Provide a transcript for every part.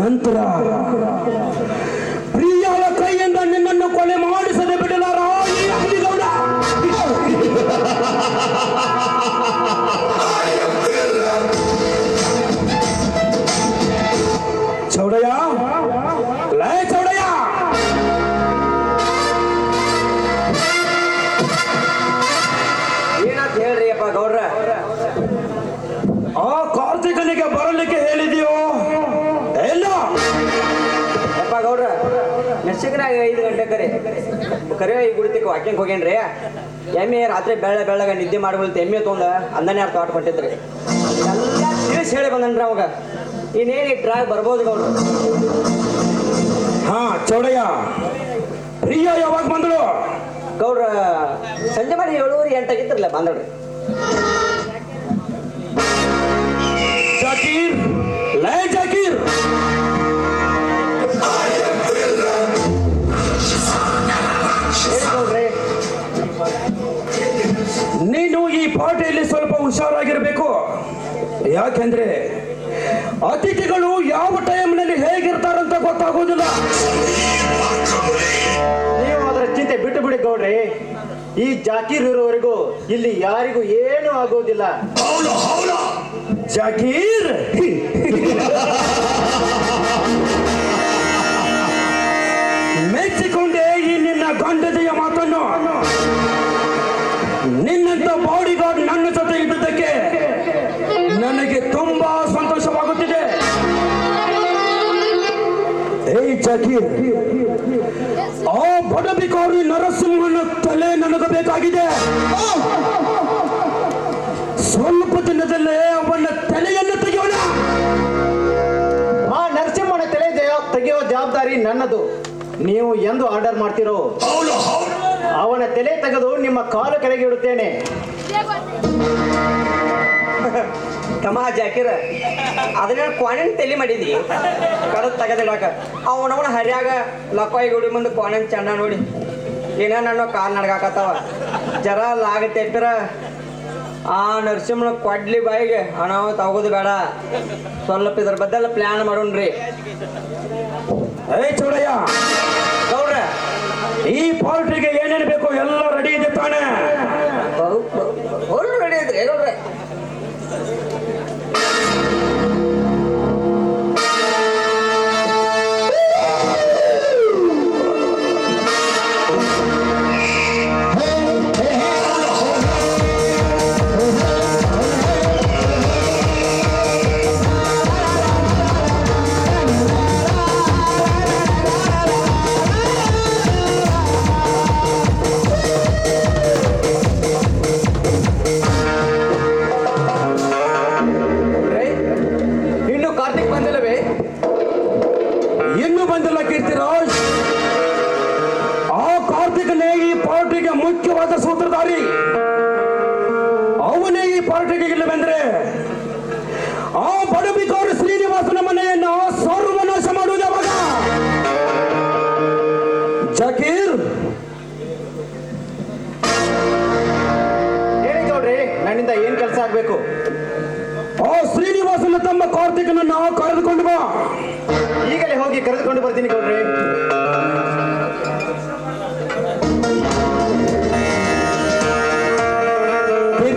ನಂತರ ಪ್ರಿಯಳ ಕೈಯಿಂದ ನಿನ್ನನ್ನು ಕೊಲೆ ಮಾಡಿಸದೆ ಬಿಡಲಾರ ಈ ಅಗ್ನಿಗೌಡ ಚೌಡಯ್ಯ ಲೇ ಚೌಡಯ್ಯ ಏನಂತ ಹೇಳ್ರಿ ಅಪ್ಪ ಗೌಡ್ರ ಆ ನಶಿಕನಾಗ ಐದು ಗಂಟೆ ಕರೆ. ಕರೆ ಈ ಗುಡಿತಕ್ಕೆ ವಾಕಿಂಗ್ ಹೋಗೇನ್ರಿ? ಎಮ್ಮೆ ರಾತ್ರಿ ಬೆಳ್ಳ ಬೆಳ್ಳಗ ನಿದ್ದೆ ಮಾಡ್ಕೊಳ್ತ ಎಮ್ಮೆ ತೊಂದ ಅಂದನೇ ಅರ್ಥ ಆಟ ಕೊಟ್ಟಿದ್ರಿ ಎಲ್ಲ ತಿಳಿಸಿ ಹೇಳಿ ಬಂದನ್ರಿ ಅವಾಗ. ಇನ್ನೇನು ಈ ಟ್ರಾಗ್ ಬರ್ಬೋದು ಗೌಡ್ರ. ಹಾ ಚೌಡಯ್ಯ. ಪ್ರಿಯ ಯಾವಾಗ ಬಂದಳು? ಗೌಡ್ರ ಸಂಜೆ ಮಾಡಿ ಏಳುವರೆ ಎಂಟಾಗಿತ್ತಿರಲ್ಲ ಬಂದಳ್ರಿ ಜಾಕೀರ್. ಪಾರ್ಟಿಯಲ್ಲಿ ಸ್ವಲ್ಪ ಹುಷಾರಾಗಿರಬೇಕು. ಯಾಕೆಂದ್ರೆ ಅತಿಥಿಗಳು ಯಾವ ಟೈಮ್ನಲ್ಲಿ ಹೇಗಿರ್ತಾರಂತ ಗೊತ್ತಾಗೋದಿಲ್ಲ ನೀವು ಅದರ ಚಿಂತೆ ಬಿಟ್ಟು ಬಿಡಿ ಗೌಡ್ರಿ. ಈ ಜಾಕೀರ್ ಇರೋವರೆಗೂ ಇಲ್ಲಿ ಯಾರಿಗೂ ಏನು ಆಗೋದಿಲ್ಲ ಜಾಕೀರ್. ಮೆಚ್ಚಿಕೊಂಡೆ ಈ ನಿನ್ನ ಗಂಡದೆಯ ಮಾತನ್ನು ನಿನ್ನಂತ ಬಾಡಿ ಗಾರ್ಡ್ ನನ್ನ ಜೊತೆ ಇದ್ದಕ್ಕೆ ನನಗೆ ತುಂಬಾ ಸಂತೋಷವಾಗುತ್ತಿದೆ. ಆ ಬಡಬಿಕಾರಿ ನರಸಿಂಹನ ತಲೆ ನನಗೆ ಬೇಕಾಗಿದೆ. ಸ್ವಲ್ಪ ದಿನದಲ್ಲೇ ಅವನ ತಲೆಯನ್ನು ತೆಗೆಯೋಣ. ಆ ನರಸಿಂಹನ ತಲೆ ತೆಗೆಯುವ ತೆಗೆಯೋ ಜವಾಬ್ದಾರಿ ನನ್ನದು. ನೀವು ಎಂದು ಆರ್ಡರ್ ಮಾಡ್ತಿರೋ. ಅವನ ತಲೆ ತೆಗೆದು ನಿಮ್ಮ ಕಾಲು ಕೆಳಗೆ ಇಡುತ್ತೇನೆ. ಕಮಾ ಜಾಕಿರ ಅದನ್ನ ಕ್ವಾಣನ್ ತಲೆ ಮಾಡಿದಿ. ಕಡದ್ ತೆಗೆದಿಡಾಕ ಅವನವನ ಹರಿಯಾಗ ಲಕ್ವಾಯಿ ಗುಡಿ ಮುಂದೆ ಕ್ವಾಣನ್ ಚಂಡ ನೋಡಿ. ಏನ ನನ್ನ ಕಾಲ್ ನಡ್ಗಾಕತ್ತಾವ. ಜರ ಲಾಗತ್ತೆಪ್ಪಿರ ಆ ನರಸಿಂಹನ ಕೊಡ್ಲಿ ಬಾಯಿಗೆ ಅನಾಹುತ ಆಗೋದು ಬೇಡ. ಸ್ವಲ್ಪ ಇದ್ರ ಬದ್ದಲ್ಲ ಪ್ಲಾನ್ ಮಾಡೋಣ್ರಿ. ಏ ಚೌಡಯ್ಯ ಗೌಡ್ರ ಈ ಪಾರ್ಟಿಗೆ ಏನೇನು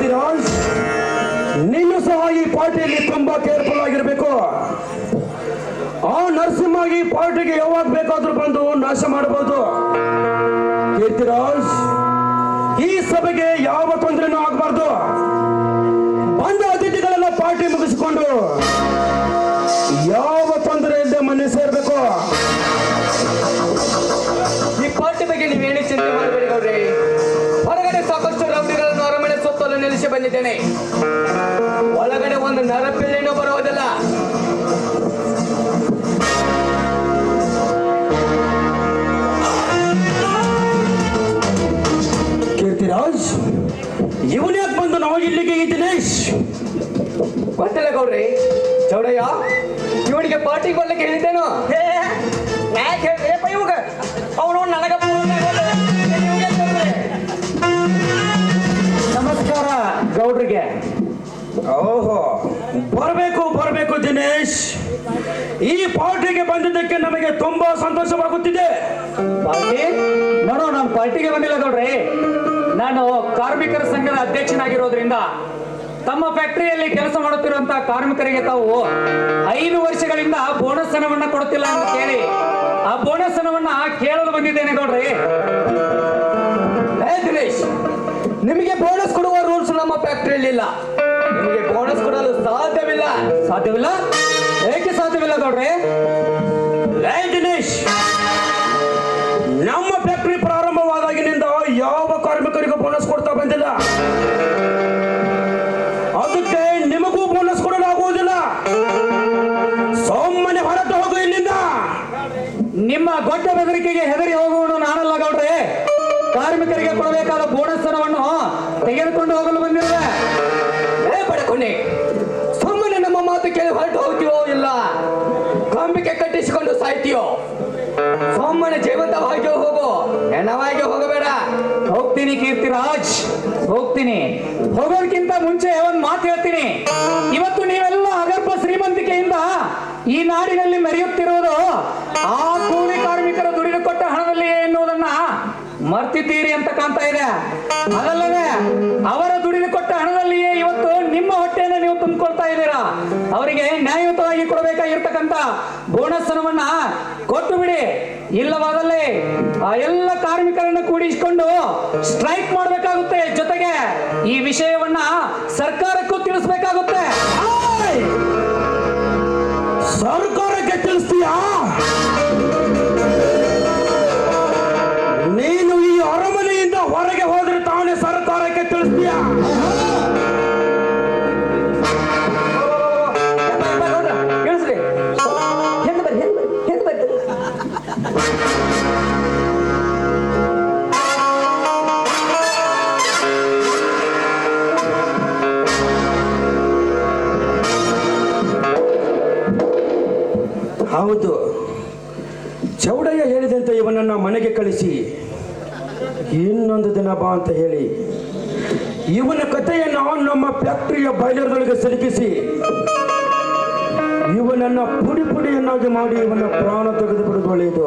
ಹೇಳ್ತಿರೋದು ನೀನು ಸಹ ಈ ಪಾರ್ಟಿಯಲ್ಲಿ ತುಂಬಾ ಕೇರ್ಫುಲ್ ಆಗಿರ್ಬೇಕು. ಆ ನರಸಿಂಹ ಈ ಪಾರ್ಟಿಗೆ ಯಾವಾಗ ಬೇಕಾದ್ರೂ ಬಂದು ನಾಶ ಮಾಡಬಹುದು ಕೀರ್ತಿರಾಜ್ ಈ ಸಭೆಗೆ ಯಾವ ತೊಂದರೆನೂ ಆಗಬಾರ್ದು. ಬಂದ ಅತಿಥಿಗಳೆಲ್ಲ ಪಾರ್ಟಿ ಮುಗಿಸಿಕೊಂಡು ನಿಲ್ಲಿಸಿ ಬಂದಿದ್ದೇನೆ. ಒಳಗಡೆ ಒಂದು ನರಪಿಲ್ಲೆನೂ ಬರುವುದಿಲ್ಲ. ಕೀರ್ತಿರಾಜ್ ಇವನ್ ಯಾಕೆ ಬಂದು ನಾವು ಇಲ್ಲಿಗೆ ಈ ದಿನೇಶ್? ಗೊತ್ತಿಲ್ಲ ಗೌಡ್ರಿ ಚೌಡಯ್ಯ ಇವನಿಗೆ ಪಾರ್ಟಿಗೆ ಬರ್ಲಿಕ್ಕೆ ಹೇಳಿದ್ದೇನು? ಬರಬೇಕು ಬರಬೇಕು ದಿನೇಶ್. ಈ ಪಾರ್ಟಿಗೆ ಬಂದಿದ್ದಕ್ಕೆ ನಮಗೆ ತುಂಬಾ ಸಂತೋಷವಾಗುತ್ತಿದೆ. ನೋಡೋ ನಾನು ಪಾರ್ಟಿಗೆ ಬಂದಿಲ್ಲ ನೋಡ್ರಿ ನಾನು ಕಾರ್ಮಿಕರ ಸಂಘದ ಅಧ್ಯಕ್ಷನಾಗಿರೋದ್ರಿಂದ ತಮ್ಮ ಫ್ಯಾಕ್ಟರಿಯಲ್ಲಿ ಕೆಲಸ ಮಾಡುತ್ತಿರುವಂತಹ ಕಾರ್ಮಿಕರಿಗೆ ತಾವು ಐದು ವರ್ಷಗಳಿಂದ ಬೋನಸ್ ಹಣವನ್ನ ಕೊಡುತ್ತಿಲ್ಲ ಅಂತ ಕೇಳಿ, ಆ ಬೋನಸ್ ಹಣವನ್ನ ಕೇಳಲು ಬಂದಿದ್ದೇನೆ ನೋಡ್ರಿ ದಿನೇಶ್, ನಿಮಗೆ ಬೋನಸ್ ಕೊಡುವ ರೂಲ್ಸ್ ನಮ್ಮ ಫ್ಯಾಕ್ಟರಿಯಲ್ಲಿ ಇಲ್ಲ ನಿಮಗೆ ಬೋನಸ್ ಕೊಡಲು ಸಾಧ್ಯವಿಲ್ಲ. ಸಾಧ್ಯವಿಲ್ಲ? ಏಕೆ ಸಾಧ್ಯವಿಲ್ಲ ದಿನೇಶ್! ನಮ್ಮ ಫ್ಯಾಕ್ಟರಿ ಪ್ರಾರಂಭವಾದಾಗಿನಿಂದ ಯಾವ ಕಾರ್ಮಿಕರಿಗೂ ಬೋನಸ್ ಕೊಡ್ತಾ ಬಂದಿಲ್ಲ? ಅದಕ್ಕೆ ನಿಮಗೂ ಬೋನಸ್ ಕೊಡಲಾಗುವುದಿಲ್ಲ. ಸೊಮ್ಮನೆ ಹೊರಟು ಹೋಗು ಇಲ್ಲಿಂದ. ನಿಮ್ಮ ಗೊಡ್ಡ ಬೆದರಿಕೆಗೆ ಹೆದರಿ ಹೋಗುವ ನಾನಲ್ಲ ಗೌಡ್ರೆ. ಕಾರ್ಮಿಕರಿಗೆ ಕೊಡಬೇಕಾದ ಬೋನಸ್ ಹಣವನ್ನು ಏ ಸುಮ್ಮನೆ ನಮ್ಮ ಮಾತು ಕೇಳಿ ಹೊರಟು ಹೋಗ್ತೀವೋ ಇಲ್ಲ? ಕಂಬಿಕೆ ಕಟ್ಟಿಸಿಕೊಂಡು ಸಾಯ್ತೀಯೋ? ಸುಮ್ಮನೆ ಜೀವಂತವಾಗಿ ಹೋಗು. ಹೆಣವಾಗಿ ಹೋಗಬೇಡ. ಹೋಗ್ತೀನಿ ಕೀರ್ತಿರಾಜ್. ಹೋಗ್ತೀನಿ. ಹೋಗೋದಕ್ಕಿಂತ ಮುಂಚೆ ಒಂದ್ ಮಾತು ಹೇಳ್ತೀನಿ. ಇವತ್ತು ನೀವೆಲ್ಲ ಅಗರ್ಭ ಶ್ರೀಮಂತಿಕೆಯಿಂದ ಈ ನಾಡಿನಲ್ಲಿ ಮೆರೆಯುತ್ತಿರುವುದು ಆ ಕೂಲಿ ಕಾರ್ಮಿಕರ ದುಡಿದು ಕೊಟ್ಟ ಹಣದಲ್ಲಿಯೇ ಎನ್ನುವುದನ್ನ ಮರ್ತಿದ್ದೀರಿ ಅಂತ ಕಾಣ್ತಾ ಇದೆ. ಅದಲ್ಲದೆ ಅವರ ಅವರಿಗೆ ನ್ಯಾಯಯುತವಾಗಿ ಕೊಡಬೇಕಾಗಿರ್ತಕ್ಕಂಥ ಬೋನಸ್ ಹಣವನ್ನ ಕೊಟ್ಟು ಬಿಡಿ. ಇಲ್ಲವಾದಲ್ಲಿ ಆ ಎಲ್ಲ ಕಾರ್ಮಿಕರನ್ನು ಕೂಡಿಸಿಕೊಂಡು ಸ್ಟ್ರೈಕ್ ಮಾಡಬೇಕಾಗುತ್ತೆ. ಜೊತೆಗೆ ಈ ವಿಷಯವನ್ನ ಸರ್ಕಾರಕ್ಕೂ ತಿಳಿಸ್ಬೇಕಾಗುತ್ತೆ. ಸರ್ಕಾರಕ್ಕೆ ತಿಳಿಸ್ತೀಯಾ? ಕಳಿಸಿ. ಇನ್ನೊಂದು ದಿನ ಬಾ ಅಂತ ಹೇಳಿ. ಇವನ ಕಥೆಯನ್ನು ನಮ್ಮ ಫ್ಯಾಕ್ಟರಿಯ ಬಾಯ್ಲರ್ಗಳಿಗೆ ಸಿಲುಕಿಸಿ. ಇವನನ್ನ ಪುಡಿ ಪುಡಿಯನ್ನಾಗಿ ಮಾಡಿ ಇವನ ಪ್ರಾಣ ತೆಗೆದು ಒಳ್ಳೆಯದು.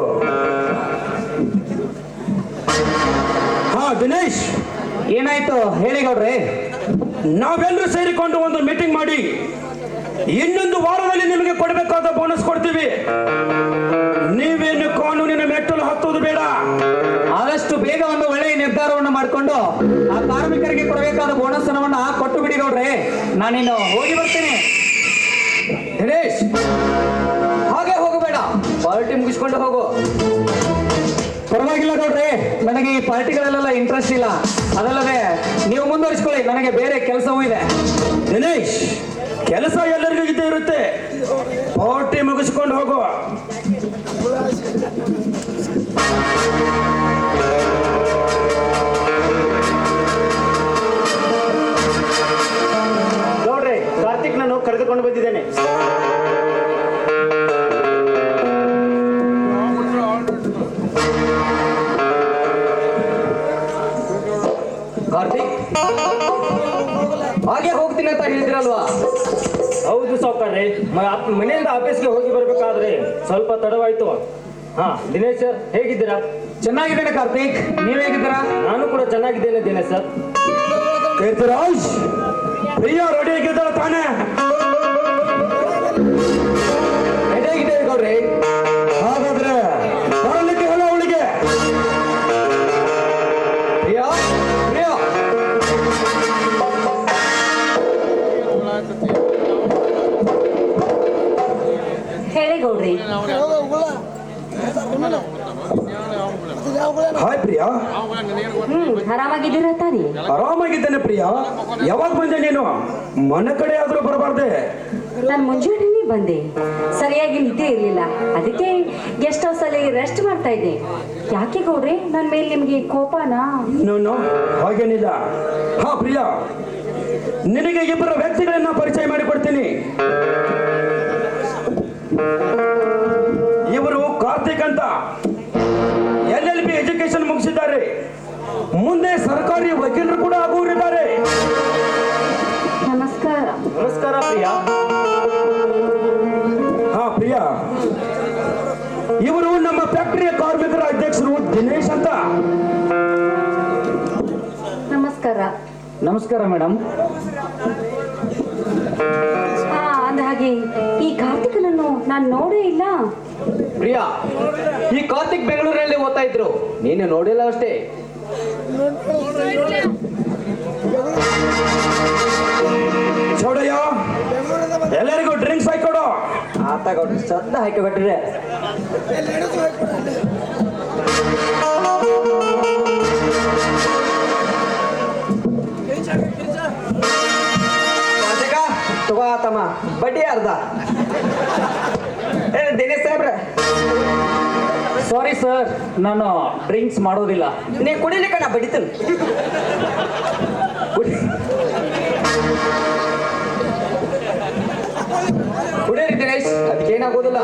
ಹಾ ದಿನೇಶ್. ಏನಾಯ್ತು? ಹೇಳಿ ಗೌಡ್ರೆ. ನಾವೆಲ್ಲರೂ ಸೇರಿಕೊಂಡು ಒಂದು ಮೀಟಿಂಗ್ ಮಾಡಿ. ಇನ್ನೊಂದು ವಾರದಲ್ಲಿ ನಿಮಗೆ ಕೊಡಬೇಕಾದ ಬೋನಸ್ ಕೊಡ್ತೀವಿ. ನೀವೇನು ಹತ್ತುವುದು ಬೇಡ. ಆದಷ್ಟು ಬೇಗ ಒಂದು ಒಳ್ಳೆಯ ನಿರ್ಧಾರವನ್ನು ಮಾಡಿಕೊಂಡು ಆ ಕಾರ್ಮಿಕರಿಗೆ ಕೊಡಬೇಕಾದ ಬೋನಸ್ ಹಣವನ್ನು ಕೊಟ್ಟು ಬಿಡಿ ಗೌಡ್ರೆ. ನಾನಿನ್ನು ಹೋಗಿ ಬರ್ತೀನಿ. ದಿನೇಶ್, ಹಾಗೆ ಹೋಗಬೇಡ. ಪಾರ್ಟಿ ಮುಗಿಸ್ಕೊಂಡು ಹೋಗು. ಪರವಾಗಿಲ್ಲ ನೋಡ್ರಿ ನನಗೆ ಈ ಪಾರ್ಟಿಗಳಲ್ಲೆಲ್ಲ ಇಂಟ್ರೆಸ್ಟ್ ಇಲ್ಲ. ಅದಲ್ಲದೆ ನೀವು ಮುಂದುವರಿಸ್ಕೊಳ್ಳಿ, ನನಗೆ ಬೇರೆ ಕೆಲಸವೂ ಇದೆ. ದಿನೇಶ್, ಕೆಲಸ ಎಲ್ಲರಿಗೂ ಇದ್ದೇ ಇರುತ್ತೆ. ಪಾರ್ಟಿ ಮುಗಿಸ್ಕೊಂಡು ಹೋಗು. ಹೌದು ಸಾವುಕಾರ್ರಿ. ಮನೆಯಿಂದ ಆಫೀಸ್ಗೆ ಹೋಗಿ ಬರ್ಬೇಕಾದ್ರೆ ಸ್ವಲ್ಪ ತಡವಾಯ್ತು. ಹಾ ದಿನೇಶ್ ಸರ್ ಹೇಗಿದ್ದೀರಾ? ಚೆನ್ನಾಗಿದ್ದೇನೆ ಕಾರ್ತಿಕ್. ನೀವ್ ಹೇಗಿದ್ದೀರಾ? ನಾನು ಕೂಡ ಚೆನ್ನಾಗಿದ್ದೇನೆ ದಿನೇಶ್ ಸರ್. ಕೀರ್ತಿರಾಜ್ ಪ್ರಿಯ ರೆಡಿ ಆಗಿದ್ದಾಳೆ ತಾನೇ. ರೆಡಿ ಆಗಿದ್ದೇವೆ ಪ್ರಿಯಾ? ಹ್ಮ್ ಆರಾಮಾಗಿದ್ದೀರ ತಾನೇ? ಆರಾಮಾಗಿದ್ದೇನೆ ಪ್ರಿಯಾ. ಯಾವಾಗ ಬಂದೆ ನೀನು? ಮನೆ ಕಡೆ ಆದ್ರೂ ಬರಬಾರ್ದೆ. ನಾನು ಮುಂಜಾನೆ ಬಂದೆ. ಸರಿಯಾಗಿ ನಿದ್ದೆ ಇರಲಿಲ್ಲ. ಅದಕ್ಕೆ ಗೆಸ್ಟ್ ಹೌಸ್ ಅಲ್ಲಿ ರೆಸ್ಟ್ ಮಾಡ್ತಾ ಇದ್ದೆ. ಯಾಕೆ ಗೌಡ್ರಿ? ನನ್ನ ಮೇಲೆ ನಿಮ್ಗೆ ಕೋಪನಾ? ನಾನು ಹಾಗೇನಿಲ್ಲ. ಹಾ ಪ್ರಿಯಾ. ನಿನಗೆ ಇಬ್ಬರ ವ್ಯಕ್ತಿಗಳನ್ನ ಪರಿಚಯ ಮಾಡಿಕೊಡ್ತೀನಿ. ಇವರು ಕಾರ್ತಿಕ್ ಅಂತ. ಮುಂದೆ ಸರ್ಕಾರಿ ವಕೀಲರು ಕೂಡ ಆಗುವರಿದ್ದಾರೆ ನಮಸ್ಕಾರ. ನಮಸ್ಕಾರ ಪ್ರಿಯಾ. ಹಾ ಪ್ರಿಯಾ. ಇವರು ನಮ್ಮ ಫ್ಯಾಕ್ಟರಿಯ ಕಾರ್ಮಿಕರ ಅಧ್ಯಕ್ಷರು ದಿನೇಶ್ ಅಂತ. ನಮಸ್ಕಾರ. ನಮಸ್ಕಾರ ಮೇಡಮ್ ಹಾ ಅಂದ ಹಾಗೆ ಈ ಕಾರ್ತಿಕನನ್ನು ನಾನು ನೋಡೇ ಇಲ್ಲ. ಪ್ರಿಯಾ ಈ ಕಾರ್ತಿಕ್ ಬೆಂಗಳೂರಲ್ಲಿ ಓದ್ತಾ ಇದ್ರು. ನೀನು ನೋಡಿಲ್ಲ ಅಷ್ಟೇ. ಚೌಡಯ್ಯ ಎಲ್ಲರಿಗೂ ಡ್ರಿಂಕ್ಸ್ ಹಾಕೊಡು ಆತ ಗೌಡ್ರಿ ಸದ್ದ ಹಾಕಿ ತಗೋ ಆತಮ್ಮ. ಬಡ್ಡಿ ಅರ್ಧ. ಏ, ದಿನೇಶ್ ಸಾಹೇಬ್ರ ಸಾರಿ ಸರ್ ನಾನು ಡ್ರಿಂಕ್ಸ್ ಮಾಡೋದಿಲ್ಲ. ನೀ ಕುಡಿಲಿಕ್ಕೆ ನಾ ಬಡಿತೀನಿ. ಕುಡಿ. ಕುಡೀರಿ ದಿನೇಶ್ ಅದಕ್ಕೇನಾಗೋದಿಲ್ಲ